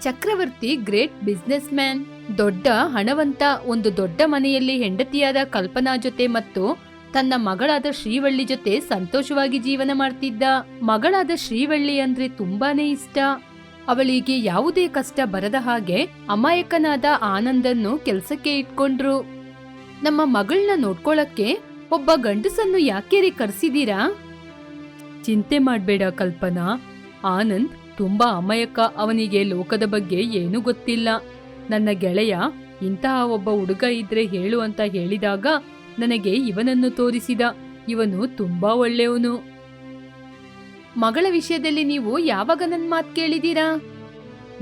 ಚಕ್ರವರ್ತಿ great business man ದೊಡ್ಡ, ಹಣವಂತ, ಒಂದು ದೊಡ್ಡ ಮನೆಯಲ್ಲಿ ಹೆಂಡತಿಯಾದ ಕಲ್ಪನಾ ಜೊತೆ ಮತ್ತು ತನ್ನ ಮಗಳಾದ ಶ್ರೀವಳ್ಳಿ ಜೊತೆ ಸಂತೋಷವಾಗಿ ಜೀವನ ಮಾಡ್ತಿದ್ದ. ಮಗಳಾದ ಶ್ರೀವಳ್ಳಿ ಅಂದ್ರೆ ತುಂಬಾನೇ ಇಷ್ಟ. ಅವಳಿಗೆ ಯಾವುದೇ ಕಷ್ಟ ಬರದ ಹಾಗೆ ಅಮಾಯಕನಾದ ಆನಂದನ್ನು ಕೆಲಸಕ್ಕೆ ಇಟ್ಕೊಂಡ್ರು. ನಮ್ಮ ಮಗಳನ್ನ ನೋಡ್ಕೊಳಕ್ಕೆ ಒಬ್ಬ ಗಂಡಸನ್ನು ಯಾಕೆ ಕರೆಸಿದೀರಾ? ಚಿಂತೆ ಮಾಡಬೇಡ ಕಲ್ಪನಾ. ಆನಂದ್ ತುಂಬಾ ಅಮಾಯಕ ಅವನಿಗೆ ಲೋಕದ ಬಗ್ಗೆ ಏನೂ ಗೊತ್ತಿಲ್ಲ. ನನ್ನ ಗೆಳೆಯ, ಇಂತಹ ಒಬ್ಬ ಹುಡುಗ ಇದ್ರೆ ಹೇಳು ಅಂತ ಹೇಳಿದಾಗ ನನಗೆ ಇವನನ್ನು ತೋರಿಸಿದ. ಇವನು ತುಂಬಾ ಒಳ್ಳೆಯವನು. ಮಗಳ ವಿಷಯದಲ್ಲಿ ನೀವು ಯಾವಾಗ ನನ್ನ ಮಾತು ಕೇಳಿದೀರಾ?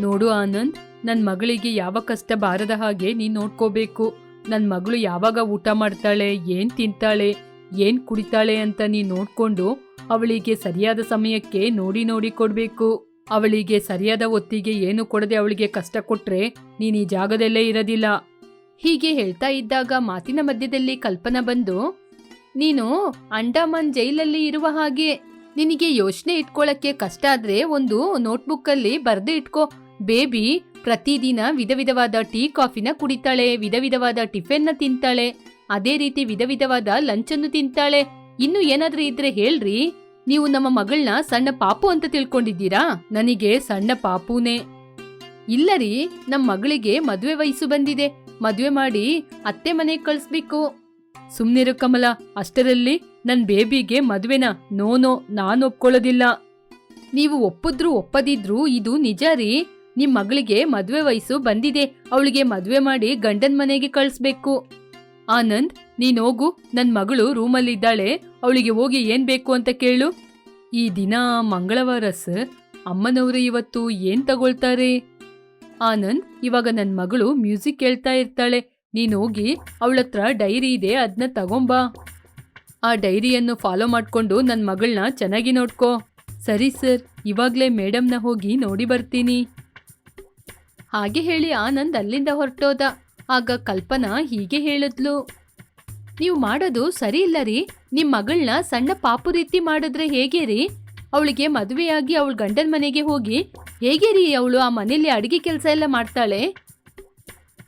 ನೋಡು ಆನಂದ್, ನನ್ ಮಗಳಿಗೆ ಯಾವ ಕಷ್ಟ ಬಾರದ ಹಾಗೆ ನೀನ್ ನೋಡ್ಕೋಬೇಕು. ನನ್ ಮಗಳು ಯಾವಾಗ ಊಟ ಮಾಡ್ತಾಳೆ, ಏನ್ ತಿಂತಾಳೆ, ಏನ್ ಕುಡಿತಾಳೆ ಅಂತ ನೀ ನೋಡ್ಕೊಂಡು ಅವಳಿಗೆ ಸರಿಯಾದ ಸಮಯಕ್ಕೆ ನೋಡಿ ನೋಡಿ ಕೊಡ್ಬೇಕು. ಅವಳಿಗೆ ಸರಿಯಾದ ಹೊತ್ತಿಗೆ ಏನು ಕೊಡದೆ ಅವಳಿಗೆ ಕಷ್ಟ ಕೊಟ್ರೆ ನೀನು ಈ ಜಾಗದಲ್ಲೇ ಇರೋದಿಲ್ಲ. ಹೀಗೆ ಹೇಳ್ತಾ ಇದ್ದಾಗ ಮಾತಿನ ಮಧ್ಯದಲ್ಲಿ ಕಲ್ಪನಾ ಬಂದು, ನೀನು ಅಂಡಮಾನ್ ಜೈಲಲ್ಲಿ ಇರುವ ಹಾಗೆ ನಿನಗೆ ಯೋಚನೆ ಇಟ್ಕೊಳ್ಳಕ್ಕೆ ಕಷ್ಟ ಆದ್ರೆ ಒಂದು ನೋಟ್ಬುಕ್ಕಲ್ಲಿ ಬರ್ದು ಇಟ್ಕೋ. ಬೇಬಿ ಪ್ರತಿದಿನ ವಿಧ ವಿಧವಾದ ಟೀ, ಕಾಫಿನ ಕುಡಿತಾಳೆ, ವಿಧ ವಿಧವಾದ ಟಿಫಿನ್ನ ತಿಂತಾಳೆ, ಅದೇ ರೀತಿ ವಿಧ ವಿಧವಾದ ಲಂಚನ್ನು ತಿಂತಾಳೆ. ಇನ್ನು ಏನಾದ್ರೂ ಇದ್ರೆ ಹೇಳ್ರಿ. ನೀವು ನಮ್ಮ ಮಗಳನ್ನ ಸಣ್ಣ ಪಾಪು ಅಂತ ತಿಳ್ಕೊಂಡಿದ್ದೀರಾ? ನನಗೆ ಸಣ್ಣ ಪಾಪುನೇ. ಇಲ್ಲ ರೀ ನಮ್ ಮಗಳಿಗೆ ಮದುವೆ ವಯಸ್ಸು ಬಂದಿದೆ. ಮದುವೆ ಮಾಡಿ ಅತ್ತೆ ಮನೆಗೆ ಕಳಿಸ್ಬೇಕು. ಸುಮ್ನಿರು ಕಮಲ, ಅಷ್ಟರಲ್ಲಿ ನನ್ ಬೇಬಿಗೆ ಮದುವೆನ ನೋ ನೋ ನಾನ್ ಒಪ್ಕೊಳ್ಳೋದಿಲ್ಲ. ನೀವು ಒಪ್ಪಿದ್ರು ಒಪ್ಪದಿದ್ರು ಇದು ನಿಜ ರೀ. ನಿಮ್ ಮಗಳಿಗೆ ಮದುವೆ ವಯಸ್ಸು ಬಂದಿದೆ. ಅವಳಿಗೆ ಮದುವೆ ಮಾಡಿ ಗಂಡನ್ ಮನೆಗೆ ಕಳಿಸ್ಬೇಕು. ಆನಂದ್ ನೀನ್ ಹೋಗು, ನನ್ ಮಗಳು ರೂಮಲ್ಲಿದ್ದಾಳೆ ಅವಳಿಗೆ ಹೋಗಿ ಏನ್ ಬೇಕು ಅಂತ ಕೇಳು. ಈ ದಿನ ಮಂಗಳವಾರ ಸರ್, ಅಮ್ಮನವರು ಇವತ್ತು ಏನ್ ತಗೊಳ್ತಾರೆ? ಆನಂದ್, ಇವಾಗ ನನ್ ಮಗಳು ಮ್ಯೂಸಿಕ್ ಕೇಳ್ತಾ ಇರ್ತಾಳೆ, ನೀನ್ ಹೋಗಿ ಅವಳತ್ರ ಡೈರಿ ಇದೆ ಅದನ್ನ ತಗೊಂಬಾ. ಆ ಡೈರಿಯನ್ನು ಫಾಲೋ ಮಾಡಿಕೊಂಡು ನನ್ನ ಮಗಳನ್ನ ಚೆನ್ನಾಗಿ ನೋಡ್ಕೋ. ಸರಿ ಸರ್, ಇವಾಗಲೇ ಮೇಡಮ್ನ ಹೋಗಿ ನೋಡಿ ಬರ್ತೀನಿ. ಹಾಗೆ ಹೇಳಿ ಆನಂದ್ ಅಲ್ಲಿಂದ ಹೊರಟೋದ. ಆಗ ಕಲ್ಪನಾ ಹೀಗೆ ಹೇಳಿದ್ಲು. ನೀವು ಮಾಡೋದು ಸರಿ ಇಲ್ಲ ರೀ. ನಿಮ್ಮ ಮಗಳನ್ನ ಸಣ್ಣ ಪಾಪು ರೀತಿ ಮಾಡಿದ್ರೆ ಹೇಗೆ ರೀ? ಅವಳಿಗೆ ಮದುವೆಯಾಗಿ ಅವಳ ಗಂಡನ ಮನೆಗೆ ಹೋಗಿ ಹೇಗೆ ರೀ ಅವಳು ಆ ಮನೆಯಲ್ಲಿ ಅಡಿಗೆ ಕೆಲಸ ಎಲ್ಲ ಮಾಡ್ತಾಳೆ?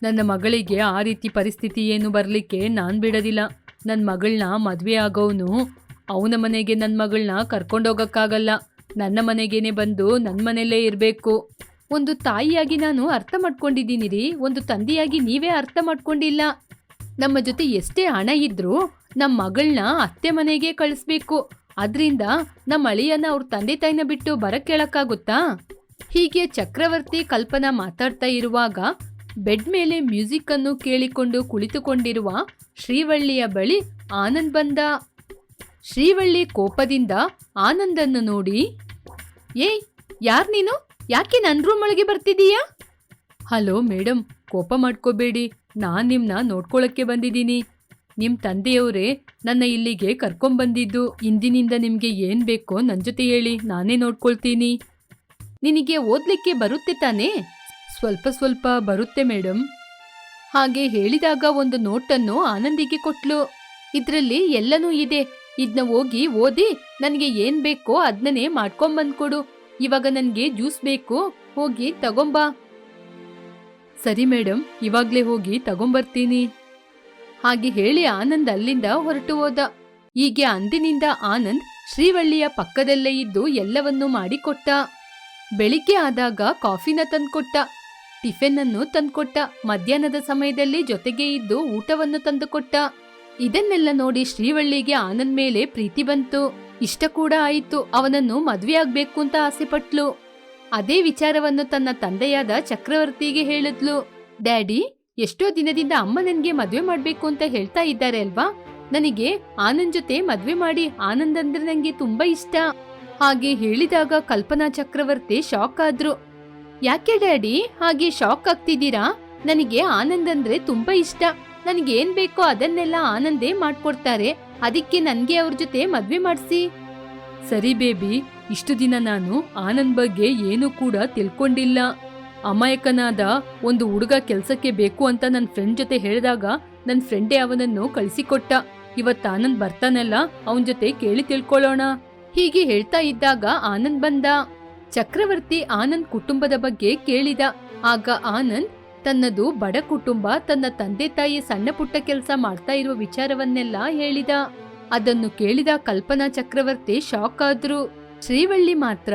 ನನ್ನ ಮಗಳಿಗೆ ಆ ರೀತಿ ಪರಿಸ್ಥಿತಿ ಏನು ಬರಲಿಕ್ಕೆ ನಾನು ಬಿಡೋದಿಲ್ಲ. ನನ್ನ ಮಗಳನ್ನ ಮದುವೆ ಆಗೋವನು ಅವನ ಮನೆಗೆ ನನ್ನ ಮಗಳನ್ನ ಕರ್ಕೊಂಡೋಗಕ್ಕಾಗಲ್ಲ ನನ್ನ ಮನೆಗೇನೆ ಬಂದು ನನ್ನ ಮನೆಯಲ್ಲೇ ಇರಬೇಕು. ಒಂದು ತಾಯಿಯಾಗಿ ನಾನು ಅರ್ಥ ಮಾಡ್ಕೊಂಡಿದ್ದೀನಿ ರೀ. ಒಂದು ತಂದೆಯಾಗಿ ನೀವೇ ಅರ್ಥ ಮಾಡ್ಕೊಂಡಿಲ್ಲ. ನಮ್ಮ ಜೊತೆ ಎಷ್ಟೇ ಹಣ ಇದ್ರೂ ನಮ್ಮ ಮಗಳನ್ನ ಅತ್ತೆ ಮನೆಗೆ ಕಳಿಸ್ಬೇಕು. ಅದರಿಂದ ನಮ್ಮ ಅಳಿಯನ್ನ ಅವ್ರ ತಂದೆ ತಾಯಿನ ಬಿಟ್ಟು ಬರಕ್ ಕೇಳಕ್ಕಾಗುತ್ತಾ? ಹೀಗೆ ಚಕ್ರವರ್ತಿ ಕಲ್ಪನಾ ಮಾತಾಡ್ತಾ ಇರುವಾಗ ಬೆಡ್ ಮೇಲೆ ಮ್ಯೂಸಿಕ್ ಅನ್ನು ಕೇಳಿಕೊಂಡು ಕುಳಿತುಕೊಂಡಿರುವ ಶ್ರೀವಳ್ಳಿಯ ಬಳಿ ಆನಂದ್ ಬಂದ. ಶ್ರೀವಳ್ಳಿ ಕೋಪದಿಂದ ಆನಂದನ್ನು ನೋಡಿ, ಏಯ್, ಯಾರ್ ನೀನು? ಯಾಕೆ ನನ್ನ ರೂಮ್ ಒಳಗೆ ಬರ್ತಿದೀಯಾ ಹಲೋ ಮೇಡಮ್ ಕೋಪ ಮಾಡ್ಕೋಬೇಡಿ. ನಾನ್ ನಿಮ್ನ ನೋಡ್ಕೊಳಕ್ಕೆ ಬಂದಿದ್ದೀನಿ. ನಿಮ್ ತಂದೆಯವರೇ ನನ್ನ ಇಲ್ಲಿಗೆ ಕರ್ಕೊಂಬಂದಿದ್ದು ಇಂದಿನಿಂದ ನಿಮ್ಗೆ ಏನ್ ಬೇಕೋ ನನ್ ಜೊತೆ ಹೇಳಿ ನಾನೇ ನೋಡ್ಕೊಳ್ತೀನಿ. ನಿನಗೆ ಓದ್ಲಿಕ್ಕೆ ಬರುತ್ತೆ ತಾನೇ? ಸ್ವಲ್ಪ ಸ್ವಲ್ಪ ಬರುತ್ತೆ ಮೇಡಮ್ ಹಾಗೆ ಹೇಳಿದಾಗ ಒಂದು ನೋಟನ್ನು ಆನಂದಿಗೆ ಕೊಟ್ಲು. ಇದ್ರಲ್ಲಿ ಎಲ್ಲನೂ ಇದೆ. ಇದನ್ನ ಹೋಗಿ ಓದಿ ನನಗೆ ಏನ್ ಬೇಕೋ ಅದನ್ನೇ ಮಾಡ್ಕೊಂಬಂದ್ಕೊಡು. ಇವಾಗ ನನಗೆ ಜ್ಯೂಸ್ ಬೇಕು, ಹೋಗಿ ತಗೊಂಬಾ. ಸರಿ ಮೇಡಮ್ ಇವಾಗ್ಲೇ ಹೋಗಿ ತಗೊಂಬರ್ತೀನಿ. ಹಾಗೆ ಹೇಳಿ ಆನಂದ್ ಅಲ್ಲಿಂದ ಹೊರಟು ಹೋದ. ಹೀಗೆ ಅಂದಿನಿಂದ ಆನಂದ್ ಶ್ರೀವಳ್ಳಿಯ ಪಕ್ಕದಲ್ಲೇ ಇದ್ದು ಎಲ್ಲವನ್ನೂ ಮಾಡಿಕೊಟ್ಟ. ಬೆಳಿಗ್ಗೆ ಆದಾಗ ಕಾಫಿನ ತಂದ್ಕೊಟ್ಟ. ಟಿಫಿನ್ ಅನ್ನು ತಂದ್ಕೊಟ್ಟ. ಮಧ್ಯಾಹ್ನದ ಸಮಯದಲ್ಲಿ ಜೊತೆಗೆ ಇದ್ದು ಊಟವನ್ನು ತಂದುಕೊಟ್ಟ. ಇದನ್ನೆಲ್ಲ ನೋಡಿ ಶ್ರೀವಳ್ಳಿಗೆ ಆನಂದ್ ಮೇಲೆ ಪ್ರೀತಿ ಬಂತು. ಇಷ್ಟ ಕೂಡ ಆಯಿತು. ಅವನನ್ನು ಮದ್ವೆ ಆಗ್ಬೇಕು ಅಂತ ಆಸೆ ಪಟ್ಲು ಅದೇ ವಿಚಾರವನ್ನು ತನ್ನ ತಂದೆಯಾದ ಚಕ್ರವರ್ತಿಗೆ ಹೇಳಿದ್ಲು. ಡ್ಯಾಡಿ, ಎಷ್ಟೋ ದಿನದಿಂದ ಅಮ್ಮ ನನ್ಗೆ ಮದ್ವೆ ಮಾಡ್ಬೇಕು ಅಂತ ಹೇಳ್ತಾ ಇದ್ದಾರೆ ಅಲ್ವಾ? ನನಗೆ ಆನಂದ್ ಜೊತೆ ಮದ್ವೆ ಮಾಡಿ ಆನಂದ್ ಅಂದ್ರೆ ನಂಗೆ ತುಂಬಾ ಇಷ್ಟ. ಹಾಗೆ ಹೇಳಿದಾಗ ಕಲ್ಪನಾ ಚಕ್ರವರ್ತಿ ಶಾಕ್ ಆದ್ರು. ಯಾಕೆ ಡ್ಯಾಡಿ, ಹಾಗೆ ಶಾಕ್ ಆಗ್ತಿದ್ದೀರಾ? ನನಗೆ ಆನಂದ್ ಅಂದ್ರೆ ತುಂಬಾ ಇಷ್ಟ. ನನಗೆ ಏನ್ ಬೇಕೋ ಅದನ್ನೆಲ್ಲ ಆನಂದೇ ಮಾಡ್ಕೊಡ್ತಾರೆ. ಅದಕ್ಕೆ ನನ್ಗೆ ಅವ್ರ ಜೊತೆ ಮದ್ವೆ ಮಾಡಿಸಿ. ಸರಿ ಬೇಬಿ ಇಷ್ಟು ದಿನ ನಾನು ಆನಂದ್ ಬಗ್ಗೆ ಏನು ಕೂಡ ತಿಳ್ಕೊಂಡಿಲ್ಲ. ಅಮಾಯಕನಾದ ಒಂದು ಹುಡುಗ ಕೆಲ್ಸಕ್ಕೆ ಬೇಕು ಅಂತ ನನ್ನ ಫ್ರೆಂಡ್ ಜೊತೆ ಹೇಳಿದಾಗ ನನ್ನ ಫ್ರೆಂಡೇ ಅವನನ್ನು ಕಳಿಸಿಕೊಟ್ಟ. ಇವತ್ತು ಆನಂದ್ ಬರ್ತಾನಲ್ಲ, ಅವನ ಜೊತೆ ಕೇಳಿ ತಿಳ್ಕೊಳ್ಳೋಣ. ಹೀಗೆ ಹೇಳ್ತಾ ಇದ್ದಾಗ ಆನಂದ್ ಬಂದ. ಚಕ್ರವರ್ತಿ ಆನಂದ್ ಕುಟುಂಬದ ಬಗ್ಗೆ ಕೇಳಿದ. ಆಗ ಆನಂದ್ ತನ್ನದು ಬಡ ಕುಟುಂಬ, ತನ್ನ ತಂದೆ ತಾಯಿ ಸಣ್ಣ ಪುಟ್ಟ ಕೆಲಸ ಮಾಡ್ತಾ ಇರುವ ವಿಚಾರವನ್ನೆಲ್ಲ ಹೇಳಿದ. ಅದನ್ನು ಕೇಳಿದ ಕಲ್ಪನಾ ಚಕ್ರವರ್ತಿ ಶಾಕ್ ಆದ್ರು. ಶ್ರೀವಳ್ಳಿ ಮಾತ್ರ,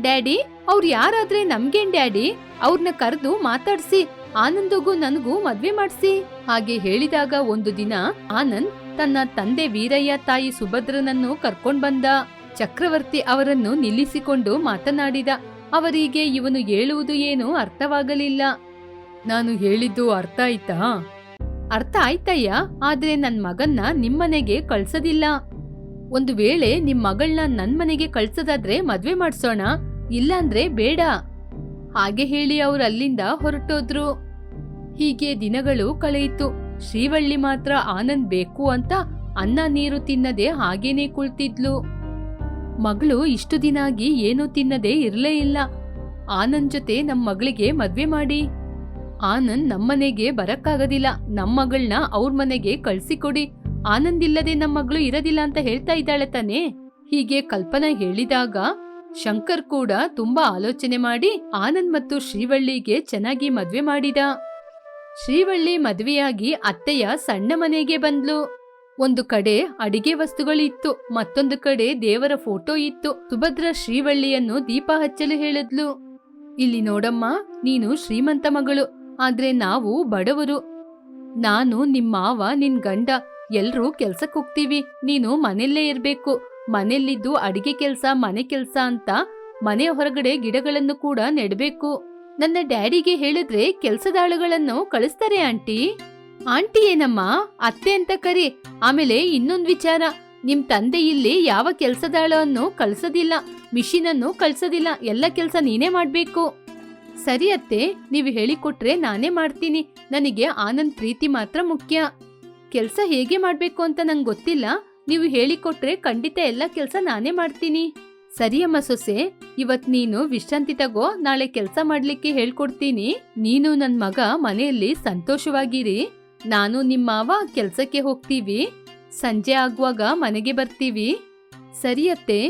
ಡ್ಯಾಡಿ, ಅವ್ರು ಯಾರಾದ್ರೆ ನಮ್ಗೇನ್ ಡ್ಯಾಡಿ? ಅವ್ರನ್ನ ಕರೆದು ಮಾತಾಡ್ಸಿ, ಆನಂದಗೂ ನನಗೂ ಮದ್ವೆ ಮಾಡ್ಸಿ. ಹಾಗೆ ಹೇಳಿದಾಗ ಒಂದು ದಿನ ಆನಂದ್ ತನ್ನ ತಂದೆ ವೀರಯ್ಯ ತಾಯಿ ಸುಭದ್ರನನ್ನು ಕರ್ಕೊಂಡ್ ಬಂದ. ಚಕ್ರವರ್ತಿ ಅವರನ್ನು ನಿಲ್ಲಿಸಿಕೊಂಡು ಮಾತನಾಡಿದ. ಅವರಿಗೆ ಇವನು ಹೇಳುವುದು ಏನು ಅರ್ಥವಾಗಲಿಲ್ಲ. ನಾನು ಹೇಳಿದ್ದು ಅರ್ಥ ಆಯ್ತಾ? ಅರ್ಥ ಆಯ್ತಯ್ಯ, ಆದ್ರೆ ನನ್ ಮಗನ್ನ ನಿಮ್ಮನೆಗೆ ಕಳ್ಸದಿಲ್ಲ. ಒಂದು ವೇಳೆ ನಿಮ್ ಮಗಳನ್ನ ನನ್ ಮನೆಗೆ ಕಳ್ಸೋದಾದ್ರೆ ಮದ್ವೆ ಮಾಡ್ಸೋಣ, ಇಲ್ಲಾಂದ್ರೆ ಬೇಡ. ಹಾಗೆ ಹೇಳಿ ಅವ್ರು ಅಲ್ಲಿಂದ ಹೊರಟೋದ್ರು. ಹೀಗೆ ದಿನಗಳು ಕಳೆಯಿತು. ಶ್ರೀವಳ್ಳಿ ಮಾತ್ರ ಆನಂದ್ ಬೇಕು ಅಂತ ಅನ್ನ ನೀರು ತಿನ್ನದೆ ಹಾಗೇನೆ ಕುಳ್ತಿದ್ಲು. ಮಗಳು ಇಷ್ಟು ದಿನ ಆಗಿ ಏನೂ ತಿನ್ನದೆ ಇರಲೇ ಇಲ್ಲ. ಆನಂದ್ ಜೊತೆ ನಮ್ ಮಗಳಿಗೆ ಮದ್ವೆ ಮಾಡಿ. ಆನಂದ್ ನಮ್ಮನೆಗೆ ಬರಕ್ಕಾಗದಿಲ್ಲ. ನಮ್ಮ ಮಗಳನ್ನ ಅವ್ರ ಮನೆಗೆ ಕಳ್ಸಿಕೊಡಿ ಆನಂದ್ ಇಲ್ಲದೆ ನಮ್ಮ ಮಗಳು ಇರೋದಿಲ್ಲ ಅಂತ ಹೇಳ್ತಾ ಇದ್ದಾಳೆ ತಾನೇ? ಹೀಗೆ ಕಲ್ಪನಾ ಹೇಳಿದಾಗ ಶಂಕರ್ ಕೂಡ ತುಂಬಾ ಆಲೋಚನೆ ಮಾಡಿ ಆನಂದ್ ಮತ್ತು ಶ್ರೀವಳ್ಳಿಗೆ ಚೆನ್ನಾಗಿ ಮದ್ವೆ ಮಾಡಿದ. ಶ್ರೀವಳ್ಳಿ ಮದುವೆಯಾಗಿ ಅತ್ತೆಯ ಸಣ್ಣ ಮನೆಗೆ ಬಂದ್ಲು. ಒಂದು ಕಡೆ ಅಡಿಗೆ ವಸ್ತುಗಳಿತ್ತು, ಮತ್ತೊಂದು ಕಡೆ ದೇವರ ಫೋಟೋ ಇತ್ತು. ಸುಭದ್ರ ಶ್ರೀವಳ್ಳಿಯನ್ನು ದೀಪ ಹಚ್ಚಲು ಹೇಳಿದ್ಲು. ಇಲ್ಲಿ ನೋಡಮ್ಮ, ನೀನು ಶ್ರೀಮಂತ ಮಗಳು, ಆದ್ರೆ ನಾವು ಬಡವರು. ನಾನು ನಿಮ್ಮ ಮಾವ, ನಿನ್ ಗಂಡ ಎಲ್ರೂ ಕೆಲ್ಸಕ್ ಹೋಗ್ತೀವಿ, ನೀನು ಮನೆಯಲ್ಲೇ ಇರ್ಬೇಕು. ಮನೆಯಲ್ಲಿದ್ದು ಅಡಿಗೆ ಕೆಲ್ಸ, ಮನೆ ಕೆಲ್ಸ ಅಂತ ಮನೆ ಹೊರಗಡೆ ಗಿಡಗಳನ್ನು ಕೂಡ ನೆಡ್ಬೇಕು. ನನ್ನ ಡ್ಯಾಡಿಗೆ ಹೇಳಿದ್ರೆ ಕೆಲ್ಸದಾಳುಗಳನ್ನು ಕಳಿಸ್ತಾರೆ, ಆಂಟಿ. ಆಂಟಿ ಏನಮ್ಮ? ಅತ್ತೆ ಅಂತ ಕರಿ. ಆಮೇಲೆ ಇನ್ನೊಂದ್ ವಿಚಾರ. ನಿಮ್ ತಂದೆ ಇಲ್ಲಿ ಯಾವ ಕೆಲ್ಸದಾಳನ್ನು ಕಳ್ಸೋದಿಲ್ಲ ಮಿಷಿನನ್ನು ಕಳ್ಸೋದಿಲ್ಲ, ಎಲ್ಲ ಕೆಲ್ಸ ನೀನೇ ಮಾಡ್ಬೇಕು. ಸರಿ ಅತ್ತೆ, ನೀವು ಹೇಳಿಕೊಟ್ರೆ ನಾನೇ ಮಾಡ್ತೀನಿ. ನನಗೆ ಆನಂದ್ ಪ್ರೀತಿ ಮಾತ್ರ ಮುಖ್ಯ. ಕೆಲ್ಸ ಹೇಗೆ ಮಾಡ್ಬೇಕು ಅಂತ ನಂಗೆ ಗೊತ್ತಿಲ್ಲ. ನೀವು ಹೇಳಿಕೊಟ್ರೆ ಖಂಡಿತ ಎಲ್ಲ ಕೆಲಸ ನಾನೇ ಮಾಡ್ತೀನಿ. ಸರಿಯಮ್ಮ ಸೊಸೆ, ಇವತ್ ನೀನು ವಿಶ್ರಾಂತಿ ತಗೋ, ನಾಳೆ ಕೆಲಸ ಮಾಡ್ಲಿಕ್ಕೆ ಹೇಳ್ಕೊಡ್ತೀನಿ. ನೀನು ನನ್ ಮಗ ಮನೆಯಲ್ಲಿ ಸಂತೋಷವಾಗಿರಿ. ನಾನು ನಿಮ್ಮ ಮಾವ ಕೆಲ್ಸಕ್ಕೆ ಹೋಗ್ತೀವಿ. ಸಂಜೆ ಆಗುವಾಗ ಮನೆಗೆ ಬರ್ತೀವಿ. ಸರಿಯತ್ತೆ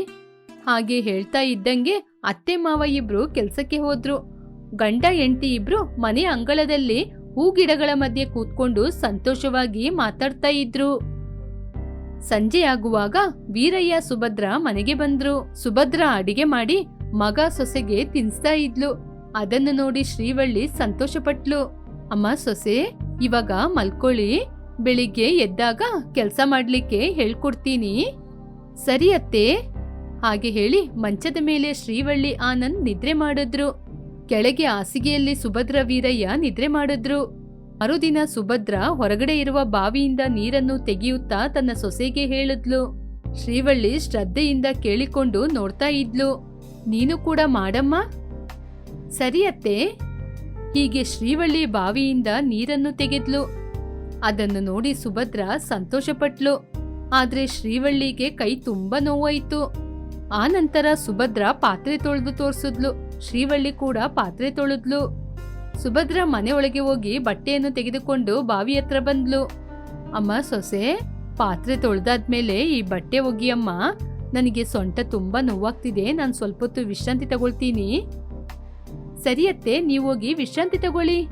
ಹಾಗೆ ಹೇಳ್ತಾ ಇದ್ದಂಗೆ ಅತ್ತೆ ಮಾವ ಇಬ್ರು ಕೆಲ್ಸಕ್ಕೆ ಹೋದ್ರು. ಗಂಡ ಹೆಂಡತಿ ಇಬ್ರು ಮನೆ ಅಂಗಳದಲ್ಲಿ ಹೂ ಗಿಡಗಳ ಮಧ್ಯೆ ಕೂತ್ಕೊಂಡು ಸಂತೋಷವಾಗಿ ಮಾತಾಡ್ತಾ ಇದ್ರು. ಸಂಜೆಯಾಗುವಾಗ ವೀರಯ್ಯ ಸುಭದ್ರ ಮನೆಗೆ ಬಂದ್ರು. ಸುಭದ್ರ ಅಡಿಗೆ ಮಾಡಿ ಮಗ ಸೊಸೆಗೆ ತಿನ್ಸ್ತಾ ಇದ್ಲು. ಅದನ್ನು ನೋಡಿ ಶ್ರೀವಳ್ಳಿ ಸಂತೋಷಪಟ್ಲು. ಅಮ್ಮ ಸೊಸೆ, ಇವಾಗ ಮಲ್ಕೊಳ್ಳಿ. ಬೆಳಿಗ್ಗೆ ಎದ್ದಾಗ ಕೆಲಸ ಮಾಡ್ಲಿಕ್ಕೆ ಹೇಳ್ಕೊಡ್ತೀನಿ. ಸರಿ ಅತ್ತೆ, ಹಾಗೆ ಹೇಳಿ ಮಂಚದ ಮೇಲೆ ಶ್ರೀವಳ್ಳಿ ಆನಂದ್ ನಿದ್ರೆ ಮಾಡಿದ್ರು. ಕೆಳಗೆ ಹಾಸಿಗೆಯಲ್ಲಿ ಸುಭದ್ರ ವೀರಯ್ಯ ನಿದ್ರೆ ಮಾಡಿದ್ರು. ಮರುದಿನ ಸುಭದ್ರ ಹೊರಗಡೆ ಇರುವ ಬಾವಿಯಿಂದ ನೀರನ್ನು ತೆಗೆಯುತ್ತಾ ತನ್ನ ಸೊಸೆಗೆ ಹೇಳಿದ್ಲು. ಶ್ರೀವಳ್ಳಿ ಶ್ರದ್ಧೆಯಿಂದ ಕೇಳಿಕೊಂಡು ನೋಡ್ತಾ ಇದ್ಲು. ನೀನು ಕೂಡ ಮಾಡಮ್ಮ? ಸರಿ ಅತ್ತೆ. ಹೀಗೆ ಶ್ರೀವಳ್ಳಿ ಬಾವಿಯಿಂದ ನೀರನ್ನು ತೆಗೆದ್ಲು. ಅದನ್ನು ನೋಡಿ ಸುಭದ್ರ ಸಂತೋಷಪಟ್ಲು. ಆದ್ರೆ ಶ್ರೀವಳ್ಳಿಗೆ ಕೈ ತುಂಬಾ ನೋವಾಯ್ತು. ಆ ನಂತರ ಸುಭದ್ರ ಪಾತ್ರೆ ತೊಳೆದು ತೋರಿಸಿದ್ಲು. ಶ್ರೀವಳ್ಳಿ ಕೂಡ ಪಾತ್ರೆ ತೊಳೆದ್ಲು. ಸುಭದ್ರ ಮನೆಯೊಳಗೆ ಹೋಗಿ ಬಟ್ಟೆಯನ್ನು ತೆಗೆದುಕೊಂಡು ಬಾವಿ ಹತ್ರ ಬಂದ್ಲು. ಅಮ್ಮ ಸೊಸೆ, ಪಾತ್ರೆ ತೊಳೆದಾದ್ಮೇಲೆ ಈ ಬಟ್ಟೆ ಒಗಿಯಮ್ಮ ನನಗೆ ಸೊಂಟ ತುಂಬಾ ನೋವಾಗ್ತಿದೆ, ನಾನು ಸ್ವಲ್ಪ ಹೊತ್ತು ವಿಶ್ರಾಂತಿ ತಗೊಳ್ತೀನಿ. ಸರಿಯತ್ತೆ ನೀವು ಹೋಗಿ ವಿಶ್ರಾಂತಿ ತಗೊಳ್ಳಿ.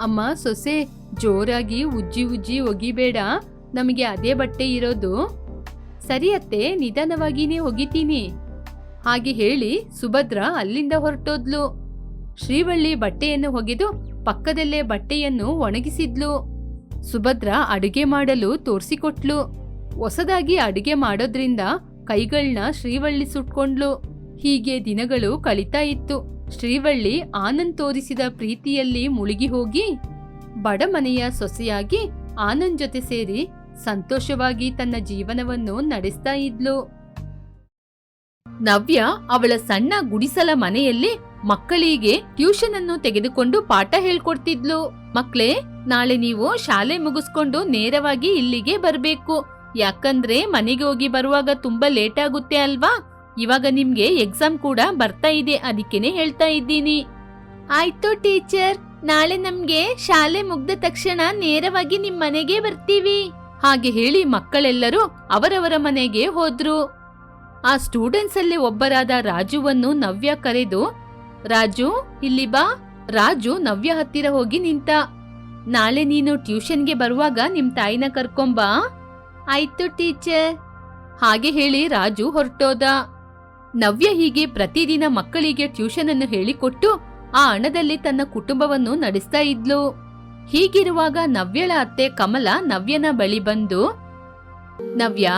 ಅಮ್ಮ, ಸೊಸೆ, ಜೋರಾಗಿ ಉಜ್ಜಿ ಉಜ್ಜಿ ಒಗಿಬೇಡ. ನಮಗೆ ಅದೇ ಬಟ್ಟೆ ಇರೋದು. ಸರಿಯತ್ತೆ ನಿಧಾನವಾಗಿನೇ ಒಗಿತೀನಿ ಹಾಗೆ ಹೇಳಿ ಸುಭದ್ರ ಅಲ್ಲಿಂದ ಹೊರಟೋದ್ಲು. ಶ್ರೀವಳ್ಳಿ ಬಟ್ಟೆಯನ್ನು ಒಗೆದು ಪಕ್ಕದಲ್ಲೇ ಬಟ್ಟೆಯನ್ನು ಒಣಗಿಸಿದ್ಲು. ಸುಭದ್ರ ಅಡುಗೆ ಮಾಡಲು ತೋರಿಸಿಕೊಟ್ಲು. ಹೊಸದಾಗಿ ಅಡುಗೆ ಮಾಡೋದ್ರಿಂದ ಕೈಗಳನ್ನ ಶ್ರೀವಳ್ಳಿ ಸುಟ್ಕೊಂಡ್ಲು. ಹೀಗೆ ದಿನಗಳು ಕಳೀತಾ ಇತ್ತು. ಶ್ರೀವಳ್ಳಿ ಆನಂದ್ ತೋರಿಸಿದ ಪ್ರೀತಿಯಲ್ಲಿ ಮುಳುಗಿ ಹೋಗಿ ಬಡಮನೆಯ ಸೊಸೆಯಾಗಿ ಆನಂದ್ ಜೊತೆ ಸೇರಿ ಸಂತೋಷವಾಗಿ ತನ್ನ ಜೀವನವನ್ನು ನಡೆಸ್ತಾ ಇದ್ಲು. ನವ್ಯ ಅವಳ ಸಣ್ಣ ಗುಡಿಸಲ ಮನೆಯಲ್ಲಿ ಮಕ್ಕಳಿಗೆ ಟ್ಯೂಷನ್ ಅನ್ನು ತೆಗೆದುಕೊಂಡು ಪಾಠ ಹೇಳ್ಕೊಡ್ತಿದ್ಲು. ಮಕ್ಳೇ, ನಾಳೆ ನೀವು ಶಾಲೆ ಮುಗಿಸ್ಕೊಂಡು ನೇರವಾಗಿ ಇಲ್ಲಿಗೆ ಬರ್ಬೇಕು. ಯಾಕಂದ್ರೆ ಮನೆಗೆ ಹೋಗಿ ಬರುವಾಗ ತುಂಬಾ ಲೇಟ್ ಆಗುತ್ತೆ ಅಲ್ವಾ? ಇವಾಗ ನಿಮ್ಗೆ ಎಕ್ಸಾಮ್ ಕೂಡ ಬರ್ತಾ ಇದೆ, ಅದಕ್ಕೇನೆ ಹೇಳ್ತಾ ಇದ್ದೀನಿ. ಆಯ್ತು ಟೀಚರ್, ನಾಳೆ ನಮ್ಗೆ ಶಾಲೆ ಮುಗ್ದ ತಕ್ಷಣ ನೇರವಾಗಿ ನಿಮ್ ಮನೆಗೆ ಬರ್ತೀವಿ. ಹಾಗೆ ಹೇಳಿ ಮಕ್ಕಳೆಲ್ಲರೂ ಅವರವರ ಮನೆಗೆ ಹೋದ್ರು. ಆ ಸ್ಟೂಡೆಂಟ್ಸ್ ಅಲ್ಲಿ ಒಬ್ಬರಾದ ರಾಜುವನ್ನು ನವ್ಯ ಕರೆದು, ರಾಜು, ಇಲ್ಲಿ ಬಾ. ರಾಜು ನವ್ಯ ಹತ್ತಿರ ಹೋಗಿ ನಿಂತ. ನಾಳೆ ನೀನು ಟ್ಯೂಷನ್ಗೆ ಬರುವಾಗ ನಿಮ್ ತಾಯಿನ ಕರ್ಕೊಂಬಾ. ಆಯ್ತು ಟೀಚರ್. ಹಾಗೆ ಹೇಳಿ ರಾಜು ಹೊರಟೋದ. ನವ್ಯ ಹೀಗೆ ಪ್ರತಿದಿನ ಮಕ್ಕಳಿಗೆ ಟ್ಯೂಷನ್ ಅನ್ನು ಹೇಳಿಕೊಟ್ಟು ಆ ಹಣದಲ್ಲಿ ತನ್ನ ಕುಟುಂಬವನ್ನು ನಡೆಸ್ತಾ ಇದ್ಲು. ಹೀಗಿರುವಾಗ ನವ್ಯಳ ಅತ್ತೆ ಕಮಲ ನವ್ಯನ ಬಳಿ ಬಂದು, ನವ್ಯ,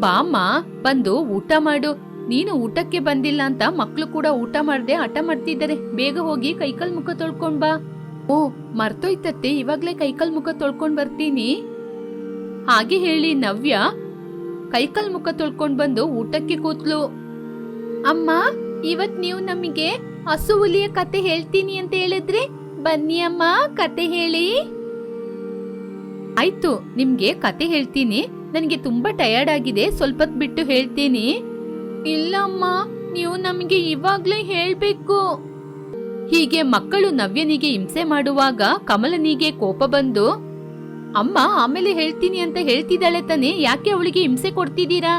ಬಾಮ್ಮ, ಬಂದು ಊಟ ಮಾಡು. ನೀನು ಊಟಕ್ಕೆ ಬಂದಿಲ್ಲ ಅಂತ ಮಕ್ಕಳು ಕೂಡ ಊಟ ಮಾಡದೆ ಹಠ ಮಾಡ್ತಿದ್ದಾರೆ. ಬೇಗ ಹೋಗಿ ಕೈಕಲ್ ಮುಖ ತೊಳ್ಕೊಂಡ್ ಬಾ. ಓ, ಮರ್ತೋಯ್ತತ್ತೆ. ಇವಾಗ್ಲೇ ಕೈಕಲ್ ಮುಖ ತೊಳ್ಕೊಂಡ್ ಬರ್ತೀನಿ. ಹಾಗೆ ಹೇಳಿ ನವ್ಯ ಕೈಕಲ್ ಮುಖ ತೊಳ್ಕೊಂಡ್ ಬಂದು ಊಟಕ್ಕೆ ಕೂತ್ಲು. ಅಮ್ಮ, ಇವತ್ ನೀವು ನಮಗೆ ಹಸು ಹುಲಿಯ ಕತೆ ಹೇಳ್ತೀನಿ ಅಂತ ಹೇಳಿದ್ರಿ ಬನ್ನಿ ಅಮ್ಮ ಕತೆ ಹೇಳಿ. ಆಯ್ತು, ನಿಮ್ಗೆ ಕತೆ ಹೇಳ್ತೀನಿ. ನನಗೆ ತುಂಬಾ ಟಯರ್ಡ್ ಆಗಿದೆ ಸ್ವಲ್ಪ ಬಿಟ್ಟು ಹೇಳ್ತೀನಿ. ಇಲ್ಲಮ್ಮ, ನೀವು ನಮಗೆ ಇವಾಗ್ಲೇ ಹೇಳ್ಬೇಕು. ಹೀಗೆ ಮಕ್ಕಳು ನವ್ಯನಿಗೆ ಹಿಂಸೆ ಮಾಡುವಾಗ ಕಮಲನಿಗೆ ಕೋಪ ಬಂದು, ಅಮ್ಮ, ಆಮೇಲೆ ಹೇಳ್ತೀನಿ ಅಂತ ಹೇಳ್ತಿದ್ದಾಳೆ ತಾನೆ, ಯಾಕೆ ಅವಳಿಗೆ ಹಿಂಸೆ ಕೊಡ್ತಿದ್ದೀರಾ?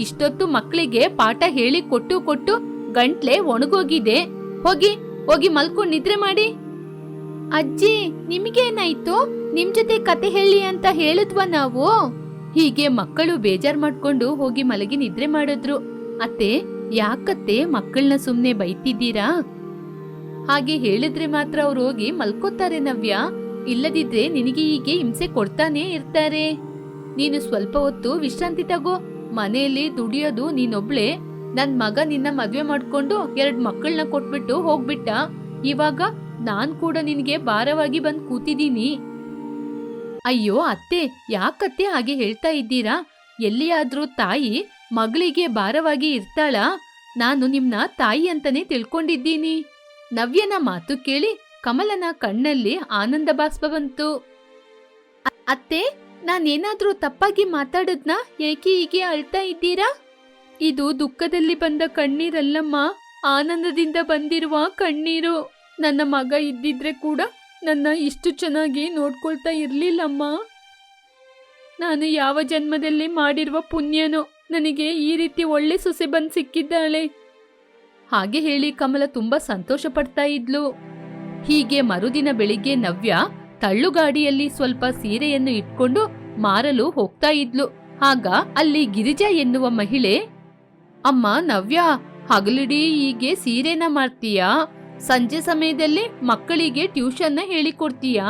ಇಷ್ಟೊತ್ತು ಮಕ್ಕಳಿಗೆ ಪಾಠ ಹೇಳಿ ಕೊಟ್ಟು ಕೊಟ್ಟು ಗಂಟ್ಲೆ ಒಣಗೋಗಿದೆ. ಹೋಗಿ ಹೋಗಿ ಮಲ್ಕೊಂಡು ನಿದ್ರೆ ಮಾಡಿ. ಅಜ್ಜಿ, ನಿಮಗೇನಾಯ್ತು? ನಿಮ್ ಜೊತೆ ಕತೆ ಹೇಳಿ ಅಂತ ಹೇಳಿದ್ವಾ ನಾವು? ಹೀಗೆ ಮಕ್ಕಳು ಬೇಜಾರ್ ಮಾಡ್ಕೊಂಡು ಹೋಗಿ ಮಲಗಿ ನಿದ್ರೆ ಮಾಡಿದ್ರು. ಅತ್ತೆ, ಯಾಕತ್ತೆ ಮಕ್ಕಳನ್ನ ಸುಮ್ನೆ ಬೈತಿದ್ದೀರಾ? ಹಾಗೆ ಹೇಳಿದ್ರೆ ಮಾತ್ರ ಅವ್ರು ಹೋಗಿ ಮಲ್ಕೋತಾರೆ ನವ್ಯ. ಇಲ್ಲದಿದ್ರೆ ನಿನಗೆ ಹೀಗೆ ಹಿಂಸೆ ಕೊಡ್ತಾನೆ ಇರ್ತಾರೆ. ನೀನು ಸ್ವಲ್ಪ ಹೊತ್ತು ವಿಶ್ರಾಂತಿ ತಗೋ. ಮನೆಯಲ್ಲಿ ದುಡಿಯೋದು ನೀನೊಬ್ಳೆ. ನನ್ ಮಗ ನಿನ್ನ ಮದ್ವೆ ಮಾಡ್ಕೊಂಡು ಎರಡ್ ಮಕ್ಕಳನ್ನ ಕೊಟ್ಬಿಟ್ಟು ಹೋಗ್ಬಿಟ್ಟ. ಇವಾಗ ನಾನ್ ಕೂಡ ನಿನ್ಗೆ ಭಾರವಾಗಿ ಬಂದ್ ಕೂತಿದ್ದೀನಿ. ಅಯ್ಯೋ ಅತ್ತೆ ಯಾಕತ್ತೆ ಹಾಗೆ ಹೇಳ್ತಾ ಇದ್ದೀರಾ? ಎಲ್ಲಿಯಾದ್ರೂ ತಾಯಿ ಮಗಳಿಗೆ ಭಾರವಾಗಿ ಇರ್ತಾಳ? ನಾನು ನಿಮ್ನ ತಾಯಿ ಅಂತಾನೆ ತಿಳ್ಕೊಂಡಿದ್ದೀನಿ. ನವ್ಯನ ಮಾತು ಕೇಳಿ ಕಮಲನ ಕಣ್ಣಲ್ಲಿ ಆನಂದ ಬಾಷ್ಪ ಬಂತು. ಅತ್ತೆ, ನಾನೇನಾದ್ರೂ ತಪ್ಪಾಗಿ ಮಾತಾಡದ್ನ ಏಕೆ ಹೀಗೆ ಅಳ್ತಾ ಇದ್ದೀರಾ? ಇದು ದುಃಖದಲ್ಲಿ ಬಂದ ಕಣ್ಣೀರಲ್ಲಮ್ಮ. ಆನಂದದಿಂದ ಬಂದಿರುವ ಕಣ್ಣೀರು. ನನ್ನ ಮಗ ಇದ್ದಿದ್ರೆ ಕೂಡ ನನ್ನ ಇಷ್ಟು ಚೆನ್ನಾಗಿ ನೋಡ್ಕೊಳ್ತಾ ಇರಲಿಲ್ಲಮ್ಮ. ನಾನು ಯಾವ ಜನ್ಮದಲ್ಲಿ ಮಾಡಿರುವ ಪುಣ್ಯನೋ ನನಗೆ ಈ ರೀತಿ ಒಳ್ಳೆ ಸೊಸೆ ಬಂದು ಸಿಕ್ಕಿದ್ದಾಳೆ. ಹಾಗೆ ಹೇಳಿ ಕಮಲ ತುಂಬಾ ಸಂತೋಷ ಪಡ್ತಾ ಇದ್ಲು. ಹೀಗೆ ಮರುದಿನ ಬೆಳಿಗ್ಗೆ ನವ್ಯ ತಳ್ಳುಗಾಡಿಯಲ್ಲಿ ಸ್ವಲ್ಪ ಸೀರೆಯನ್ನು ಇಟ್ಕೊಂಡು ಮಾರಲು ಹೋಗ್ತಾ ಇದ್ಲು. ಆಗ ಅಲ್ಲಿ ಗಿರಿಜಾ ಎನ್ನುವ ಮಹಿಳೆ, ಅಮ್ಮ ನವ್ಯ, ಹಗಲಿಡೀ ಹೀಗೆ ಸೀರೆನ ಮಾಡ್ತೀಯಾ ಸಂಜೆ ಸಮಯದಲ್ಲಿ ಮಕ್ಕಳಿಗೆ ಟ್ಯೂಷನ್ನ ಹೇಳಿಕೊಡ್ತೀಯಾ?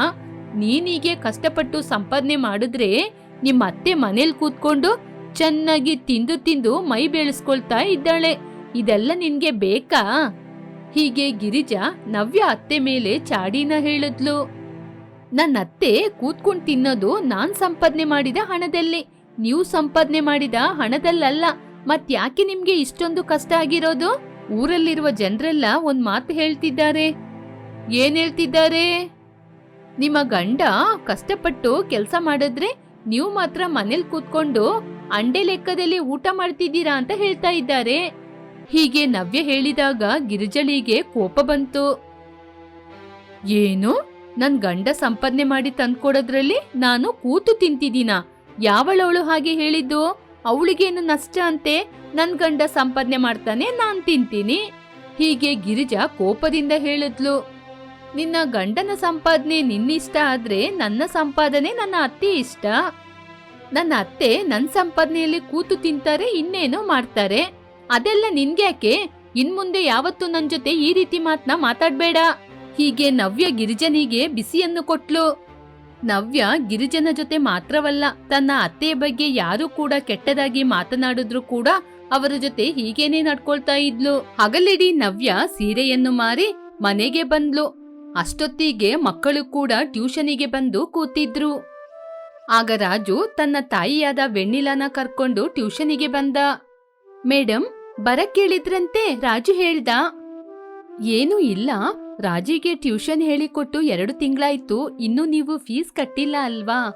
ನೀನೀಗೆ ಕಷ್ಟಪಟ್ಟು ಸಂಪಾದನೆ ಮಾಡಿದ್ರೆ ನಿಮ್ಮ ಅತ್ತೆ ಮನೇಲಿ ಕೂತ್ಕೊಂಡು ಚೆನ್ನಾಗಿ ತಿಂದು ತಿಂದು ಮೈ ಬೆಳೆಸ್ಕೊಳ್ತಾ ಇದ್ದಾಳೆ. ಇದೆಲ್ಲ ನಿನ್ಗೆ ಬೇಕಾ? ಹೀಗೆ ಗಿರಿಜಾ ನವ್ಯ ಅತ್ತೆ ಮೇಲೆ ಚಾಡಿನ ಹೇಳಿದ್ಲು. ನನ್ನ ಅತ್ತೆ ಕೂತ್ಕೊಂಡು ತಿನ್ನೋದು ನಾನ್ ಸಂಪಾದನೆ ಮಾಡಿದ ಹಣದಲ್ಲಿ. ನೀವು ಸಂಪಾದನೆ ಮಾಡಿದ ಹಣದಲ್ಲಲ್ಲ. ಮತ್ ಯಾಕೆ ನಿಮ್ಗೆ ಇಷ್ಟೊಂದು ಕಷ್ಟ ಆಗಿರೋದು? ಊರಲ್ಲಿರುವ ಜನರೆಲ್ಲ ಒಂದ್ ಮಾತು ಹೇಳ್ತಿದ್ದಾರೆ. ಏನ್ ಹೇಳ್ತಿದ್ದಾರೆ? ನಿಮ್ಮ ಗಂಡ ಕಷ್ಟಪಟ್ಟು ಕೆಲಸ ಮಾಡಿದ್ರೆ ನೀವು ಮಾತ್ರ ಮನೇಲಿ ಕೂತ್ಕೊಂಡು ಅಂಡೆ ಲೆಕ್ಕದಲ್ಲಿ ಊಟ ಮಾಡ್ತಿದ್ದೀರಾ ಅಂತ ಹೇಳ್ತಾ ಇದ್ದಾರೆ. ಹೀಗೆ ನವ್ಯ ಹೇಳಿದಾಗ ಗಿರಿಜಳಿಗೆ ಕೋಪ ಬಂತು. ಏನು? ನನ್ ಗಂಡ ಸಂಪಾದನೆ ಮಾಡಿ ತಂದ್ಕೊಡೋದ್ರಲ್ಲಿ ನಾನು ಕೂತು ತಿಂತಿದ್ದೀನ? ಯಾವಳವಳು ಹಾಗೆ ಹೇಳಿದ್ದು? ಅವಳಿಗೇನು ನಷ್ಟ ಅಂತೆ? ನನ್ ಗಂಡ ಸಂಪಾದನೆ ಮಾಡ್ತಾನೆ, ನಾನ್ ತಿಂತೀನಿ. ಹೀಗೆ ಗಿರಿಜಾ ಕೋಪದಿಂದ ಹೇಳಿದ್ಲು. ನಿನ್ನ ಗಂಡನ ಸಂಪಾದನೆ ನಿನ್ನಿಷ್ಟ ಆದ್ರೆ ನನ್ನ ಸಂಪಾದನೆ ನನ್ನ ಅತ್ತೆ ಇಷ್ಟ. ನನ್ನ ಅತ್ತೆ ನನ್ನ ಸಂಪಾದನೆಯಲ್ಲಿ ಕೂತು ತಿಂತಾರೆ, ಇನ್ನೇನೋ ಮಾಡ್ತಾರೆ. ಅದೆಲ್ಲ ನಿನ್ಗ್ಯಾಕೆ? ಇನ್ಮುಂದೆ ಯಾವತ್ತೂ ನನ್ ಜೊತೆ ಈ ರೀತಿ ಮಾತ್ನ ಮಾತಾಡ್ಬೇಡ. ಹೀಗೆ ನವ್ಯ ಗಿರಿಜನಿಗೆ ಬಿಸಿಯನ್ನು ಕೊಟ್ಲು. ನವ್ಯ ಗಿರಿಜನ ಜೊತೆ ಮಾತ್ರವಲ್ಲ, ತನ್ನ ಅತ್ತೆಯ ಬಗ್ಗೆ ಯಾರು ಕೂಡ ಕೆಟ್ಟದಾಗಿ ಮಾತನಾಡಿದ್ರು ಕೂಡ ಅವರ ಜೊತೆ ಹೀಗೇನೆ ನಡ್ಕೊಳ್ತಾ ಇದ್ಲು. ಹಗಲಿಡೀ ನವ್ಯ ಸೀರೆಯನ್ನು ಮಾರಿ ಮನೆಗೆ ಬಂದ್ಲು. ಅಷ್ಟೊತ್ತಿಗೆ ಮಕ್ಕಳು ಕೂಡ ಟ್ಯೂಷನಿಗೆ ಬಂದು ಕೂತಿದ್ರು. ಆಗ ರಾಜು ತನ್ನ ತಾಯಿಯಾದ ವೆಣ್ಣಿಲಾನ ಕರ್ಕೊಂಡು ಟ್ಯೂಷನಿಗೆ ಬಂದ. ಮೇಡಮ್ ಬರಕ್ಕೇಳಿದ್ರಂತೆ, ರಾಜು ಹೇಳ್ದ. ಏನೂ ಇಲ್ಲ. ರಾಜಿಗೆ ಟ್ಯೂಷನ್ ಹೇಳಿಕೊಟ್ಟು ಎರಡು ತಿಂಗಳಾಯ್ತು. ಇನ್ನೂ ನೀವು ಫೀಸ್ ಕಟ್ಟಿಲ್ಲ ಅಲ್ವಾ?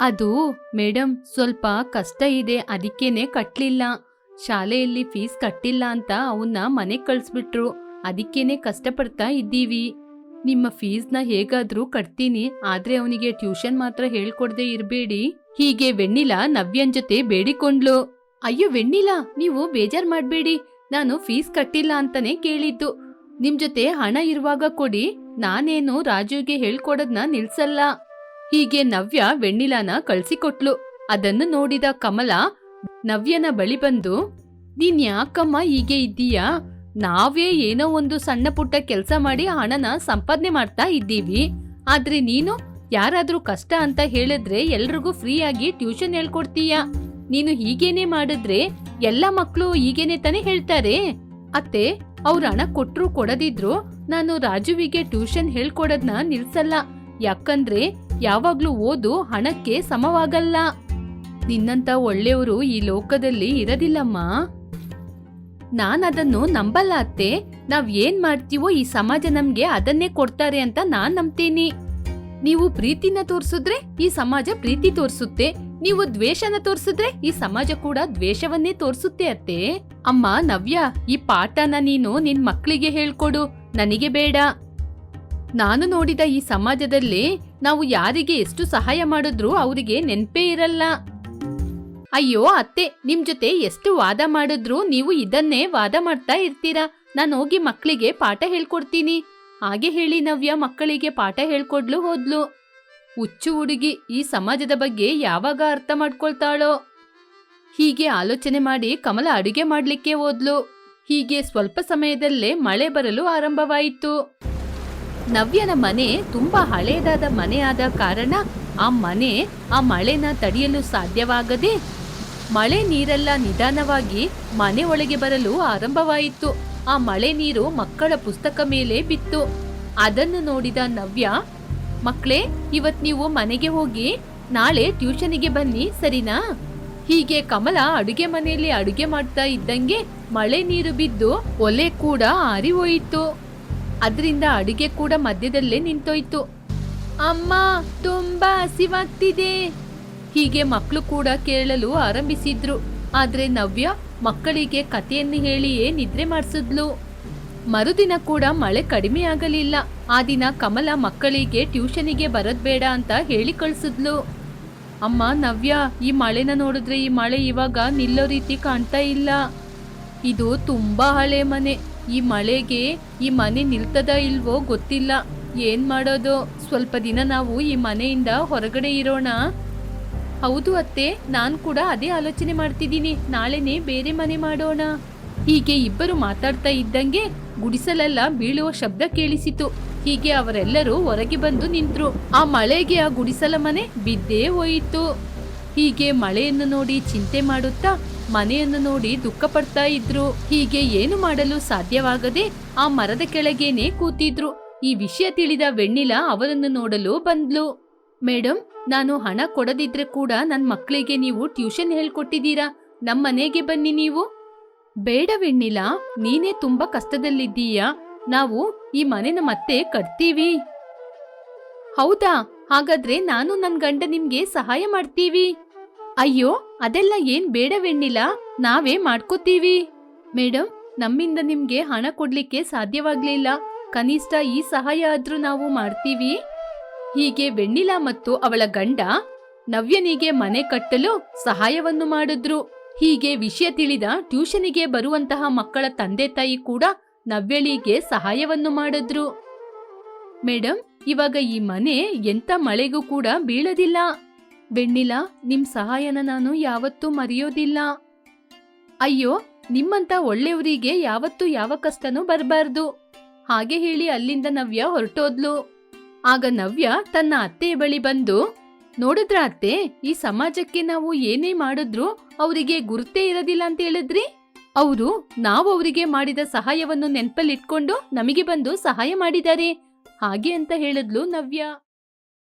ಅದು ಮೇಡಮ್ ಸ್ವಲ್ಪ ಕಷ್ಟ ಇದೆ. ಅದಕ್ಕೇನೆ ಕಟ್ಲಿಲ್ಲ. ಶಾಲೆಯಲ್ಲಿ ಫೀಸ್ ಕಟ್ಟಿಲ್ಲ ಅಂತ ಅವನ್ನ ಮನೆ ಕಳಿಸ್ಬಿಟ್ರು. ಅದಕ್ಕೇನೆ ಕಷ್ಟಪಡ್ತಾ ಇದ್ದೀವಿ. ನಿಮ್ಮ ಫೀಸ್ನ ಹೇಗಾದ್ರೂ ಕಟ್ತೀನಿ. ಆದ್ರೆ ಅವನಿಗೆ ಟ್ಯೂಷನ್ ಮಾತ್ರ ಹೇಳ್ಕೊಡ್ದೇ ಇರ್ಬೇಡಿ. ಹೀಗೆ ವೆಣ್ಣಿಲ ನವ್ಯನ್ ಜೊತೆ ಬೇಡಿಕೊಂಡ್ಲು. ಅಯ್ಯೋ, ವೆಣ್ಣಿಲಾ, ನೀವು ಬೇಜಾರ್ ಮಾಡ್ಬೇಡಿ. ನಾನು ಫೀಸ್ ಕಟ್ಟಿಲ್ಲ ಅಂತಾನೆ ಕೇಳಿದ್ದು. ನಿಮ್ ಜೊತೆ ಹಣ ಇರುವಾಗ ಕೊಡಿ, ನಾನೇನು ರಾಜುಗೆ ಹೇಳ್ಕೊಡೋದ್ನ ನಿಲ್ಸಲ್ಲ. ಹೀಗೆ ನವ್ಯ ವೆಣ್ಣಿಲಾನ ಕಳ್ಸಿಕೊಟ್ಲು. ಅದನ್ನು ನೋಡಿದ ಕಮಲ, ನವ್ಯನ ಬಳಿ ಬಂದು, ನೀನ್ ಯಾಕಮ್ಮ ಹೀಗೆ ಇದ್ದೀಯಾ? ನಾವೇ ಏನೋ ಒಂದು ಸಣ್ಣ ಪುಟ್ಟ ಕೆಲಸ ಮಾಡಿ ಹಣನ ಸಂಪಾದನೆ ಮಾಡ್ತಾ ಇದ್ದೀವಿ. ಆದ್ರೆ ನೀನು ಯಾರಾದ್ರೂ ಕಷ್ಟ ಅಂತ ಹೇಳಿದ್ರೆ ಎಲ್ರಿಗೂ ಫ್ರೀಯಾಗಿ ಟ್ಯೂಷನ್ ಹೇಳ್ಕೊಡ್ತೀಯ? ನೀನು ಹೀಗೇನೆ ಮಾಡಿದ್ರೆ ಎಲ್ಲ ಮಕ್ಕಳು ಹೀಗೇನೆ ತಾನೇ ಹೇಳ್ತಾರೆ? ಅತ್ತೆ ಅವ್ರ ಹಣ ಕೊಟ್ರು ಕೊಡದಿದ್ರು ನಾನು ರಾಜುವಿಗೆ ಟ್ಯೂಷನ್ ಹೇಳ್ಕೊಡೋದ್ನ ನಿಲ್ಸಲ್ಲ. ಯಾಕಂದ್ರೆ ಯಾವಾಗ್ಲೂ ಓದು ಹಣಕ್ಕೆ ಸಮವಾಗಲ್ಲ. ನಿನ್ನಂತ ಒಳ್ಳೆಯವರು ಈ ಲೋಕದಲ್ಲಿ ಇರದಿಲ್ಲಮ್ಮ. ನಾನದನ್ನು ನಂಬಲ್ಲ ಅತ್ತೆ. ನಾವ್ ಏನ್ ಮಾಡ್ತೀವೋ ಈ ಸಮಾಜ ನಮ್ಗೆ ಅದನ್ನೇ ಕೊಡ್ತಾರೆ ಅಂತ ನಾನ್ ನಂಬ್ತೀನಿ. ನೀವು ಪ್ರೀತಿನ ತೋರಿಸಿದ್ರೆ ಈ ಸಮಾಜ ಪ್ರೀತಿ ತೋರ್ಸುತ್ತೆ. ನೀವು ದ್ವೇಷನ ತೋರ್ಸಿದ್ರೆ ಈ ಸಮಾಜ ಕೂಡ ದ್ವೇಷವನ್ನೇ ತೋರ್ಸುತ್ತೆ ಅತ್ತೆ. ಅಮ್ಮ, ನವ್ಯ, ಈ ಪಾಠನ ನೀನು ನಿನ್ ಮಕ್ಕಳಿಗೆ ಹೇಳ್ಕೊಡು. ನನಗೆ ಬೇಡ. ನಾನು ನೋಡಿದ ಈ ಸಮಾಜದಲ್ಲಿ ನಾವು ಯಾರಿಗೆ ಎಷ್ಟು ಸಹಾಯ ಮಾಡಿದ್ರು ಅವರಿಗೆ ನೆನ್ಪೇ ಇರಲ್ಲ. ಅಯ್ಯೋ ಅತ್ತೆ, ನಿಮ್ ಜೊತೆ ಎಷ್ಟು ವಾದ ಮಾಡಿದ್ರು ನೀವು ಇದನ್ನೇ ವಾದ ಮಾಡ್ತಾ ಇರ್ತೀರಾ? ನಾನು ಹೋಗಿ ಮಕ್ಕಳಿಗೆ ಪಾಠ ಹೇಳ್ಕೊಡ್ತೀನಿ. ಹಾಗೆ ಹೇಳಿ ನವ್ಯ ಮಕ್ಕಳಿಗೆ ಪಾಠ ಹೇಳ್ಕೊಡ್ಲು ಹೋದ್ಲು. ಹುಚ್ಚು ಹುಡುಗಿ ಈ ಸಮಾಜದ ಬಗ್ಗೆ ಯಾವಾಗ ಅರ್ಥ ಮಾಡ್ಕೊಳ್ತಾಳೋ? ಹೀಗೆ ಆಲೋಚನೆ ಮಾಡಿ ಕಮಲ ಅಡುಗೆ ಮಾಡ್ಲಿಕ್ಕೆ ಹೋದ್ಲು. ಹೀಗೆ ಸ್ವಲ್ಪ ಸಮಯದಲ್ಲೇ ಮಳೆ ಬರಲು ಆರಂಭವಾಯಿತು. ನವ್ಯನ ಮನೆ ತುಂಬಾ ಹಳೆಯದಾದ ಮನೆಯಾದ ಕಾರಣ ಆ ಮನೆ ಆ ಮಳೆನ ತಡೆಯಲು ಸಾಧ್ಯವಾಗದೆ ಮಳೆ ನೀರೆಲ್ಲ ನಿಧಾನವಾಗಿ ಮನೆ ಒಳಗೆ ಬರಲು ಆರಂಭವಾಯಿತು. ಆ ಮಳೆ ನೀರು ಮಕ್ಕಳ ಪುಸ್ತಕ ಮೇಲೆ ಬಿತ್ತು. ಅದನ್ನು ನೋಡಿದ ನವ್ಯ ಮಕ್ಕಳೇ ಇವತ್ ನೀವು ಮನೆಗೆ ಹೋಗಿ ನಾಳೆ ಟ್ಯೂಷನಿಗೆ ಬನ್ನಿ, ಸರಿನಾ? ಹೀಗೆ ಕಮಲ ಅಡುಗೆ ಮನೆಯಲ್ಲಿ ಅಡುಗೆ ಮಾಡ್ತಾ ಇದ್ದಂಗೆ ಮಳೆ ನೀರು ಬಿದ್ದು ಒಲೆ ಕೂಡ ಆರಿ ಹೋಯಿತು. ಅದರಿಂದ ಅಡುಗೆ ಕೂಡ ಮಧ್ಯದಲ್ಲೇ ನಿಂತೋಯ್ತು. ಅಮ್ಮ, ತುಂಬಾ ಹಸಿವಾಗ್ತಿದೆ. ಹೀಗೆ ಮಕ್ಕಳು ಕೂಡ ಕೇಳಲು ಆರಂಭಿಸಿದ್ರು. ಆದ್ರೆ ನವ್ಯ ಮಕ್ಕಳಿಗೆ ಕಥೆಯನ್ನು ಹೇಳಿಯೇ ನಿದ್ರೆ ಮಾಡಿಸಿದ್ಲು. ಮರುದಿನ ಕೂಡ ಮಳೆ ಕಡಿಮೆ ಆಗಲಿಲ್ಲ. ಆ ದಿನ ಕಮಲ ಮಕ್ಕಳಿಗೆ ಟ್ಯೂಷನಿಗೆ ಬರೋದ್ಬೇಡ ಅಂತ ಹೇಳಿ ಕಳಿಸಿದ್ಲು. ಅಮ್ಮ, ನವ್ಯ, ಈ ಮಳೆನ ನೋಡಿದ್ರೆ ಈ ಮಳೆ ಇವಾಗ ನಿಲ್ಲೋ ರೀತಿ ಕಾಣ್ತಾ ಇಲ್ಲ. ಇದು ತುಂಬಾ ಹಳೆ ಮನೆ. ಈ ಮಳೆಗೆ ಈ ಮನೆ ನಿಲ್ತದ ಇಲ್ವೋ ಗೊತ್ತಿಲ್ಲ. ಏನ್ ಮಾಡೋದು? ಸ್ವಲ್ಪ ದಿನ ನಾವು ಈ ಮನೆಯಿಂದ ಹೊರಗಡೆ ಇರೋಣ. ಹೌದು ಅತ್ತೆ, ನಾನು ಕೂಡ ಅದೇ ಆಲೋಚನೆ ಮಾಡ್ತಿದ್ದೀನಿ. ನಾಳೆನೆ ಬೇರೆ ಮನೆ ಮಾಡೋಣ. ಹೀಗೆ ಇಬ್ಬರು ಮಾತಾಡ್ತಾ ಇದ್ದಂಗೆ ಗುಡಿಸಲೆಲ್ಲ ಬೀಳುವ ಶಬ್ದ ಕೇಳಿಸಿತು. ಹೀಗೆ ಅವರೆಲ್ಲರೂ ಹೊರಗೆ ಬಂದು ನಿಂತ್ರು. ಆ ಮಳೆಗೆ ಆ ಗುಡಿಸಲ ಮನೆ ಬಿದ್ದೇ ಹೋಯಿತು. ಹೀಗೆ ಮಳೆಯನ್ನು ನೋಡಿ ಚಿಂತೆ ಮಾಡುತ್ತಾ ಮನೆಯನ್ನು ನೋಡಿ ದುಃಖ ಪಡ್ತಾ ಇದ್ರು. ಹೀಗೆ ಏನು ಮಾಡಲು ಸಾಧ್ಯವಾಗದೆ ಆ ಮರದ ಕೆಳಗೇನೆ ಕೂತಿದ್ರು. ಈ ವಿಷಯ ತಿಳಿದ ವೆಣ್ಣಿಲ ಅವರನ್ನು ನೋಡಲು ಬಂದ್ಲು. ಮೇಡಮ್ ನಾನು ಹಣ ಕೊಡದಿದ್ರೆ ಕೂಡ ನನ್ನ ಮಕ್ಕಳಿಗೆ ನೀವು ಟ್ಯೂಷನ್ ಹೇಳ್ಕೊಟ್ಟಿದ್ದೀರಾ? ನಮ್ಮನೆಗೆ ಬನ್ನಿ ನೀವು. ಬೇಡ ವೆಣ್ಣಿಲಾ, ನೀನೇ ತುಂಬಾ ಕಷ್ಟದಲ್ಲಿದ್ದೀಯಾ? ನಾವು ಈ ಮನೆನ ಮತ್ತೆ ಕಟ್ತೀವಿ. ಹೌದಾ? ಹಾಗಾದ್ರೆ ನಾನು ನನ್ ಗಂಡ ನಿಮ್ಗೆ ಸಹಾಯ ಮಾಡ್ತೀವಿ. ಅಯ್ಯೋ, ಅದೆಲ್ಲ ಏನ್ ಬೇಡವೆಣ್ಣಿಲ್ಲ ನಾವೇ ಮಾಡ್ಕೋತೀವಿ. ಮೇಡಮ್ ನಮ್ಮಿಂದ ನಿಮ್ಗೆ ಹಣ ಕೊಡ್ಲಿಕ್ಕೆ ಸಾಧ್ಯವಾಗ್ಲಿಲ್ಲ ಕನಿಷ್ಠ ಈ ಸಹಾಯ ಆದ್ರೂ ನಾವು ಮಾಡ್ತೀವಿ. ಹೀಗೆ ವೆಣ್ಣಿಲ ಮತ್ತು ಅವಳ ಗಂಡ ನವ್ಯನಿಗೆ ಮನೆ ಕಟ್ಟಲು ಸಹಾಯವನ್ನು ಮಾಡಿದ್ರು. ಹೀಗೆ ವಿಷಯ ತಿಳಿದ ಟ್ಯೂಷನಿಗೆ ಬರುವಂತಹ ಮಕ್ಕಳ ತಂದೆ ತಾಯಿ ಕೂಡ ನವ್ಯಳಿಗೆ ಸಹಾಯವನ್ನು ಮಾಡಿದ್ರು. ಮೇಡಮ್ ಇವಾಗ ಈ ಮನೆ ಎಂತ ಮಳೆಗೂ ಕೂಡ ಬೀಳದಿಲ್ಲ. ಬೆಣ್ಣಿಲ, ನಿಮ್ ಸಹಾಯನ ನಾನು ಯಾವತ್ತೂ ಮರೆಯೋದಿಲ್ಲ. ಅಯ್ಯೋ ನಿಮ್ಮಂತ ಒಳ್ಳೆಯವರಿಗೆ ಯಾವತ್ತೂ ಯಾವ ಕಷ್ಟನೂ ಬರಬಾರ್ದು. ಹಾಗೆ ಹೇಳಿ ಅಲ್ಲಿಂದ ನವ್ಯ ಹೊರಟೋದ್ಲು. ಆಗ ನವ್ಯ ತನ್ನ ಅತ್ತೆಯ ಬಳಿ ಬಂದು ನೋಡಿದ್ರ ಅತ್ತೆ, ಈ ಸಮಾಜಕ್ಕೆ ನಾವು ಏನೇ ಮಾಡಿದ್ರು ಅವರಿಗೆ ಗುರುತೇ ಇರೋದಿಲ್ಲ ಅಂತ ಹೇಳಿದ್ರಿ? ಅವರು ನಾವು ಅವರಿಗೆ ಮಾಡಿದ ಸಹಾಯವನ್ನು ನೆನಪಲ್ಲಿಟ್ಕೊಂಡು ನಮಗೆ ಬಂದು ಸಹಾಯ ಮಾಡಿದ್ದಾರೆ ಹಾಗೆ ಅಂತ ಹೇಳಿದ್ಲು ನವ್ಯ.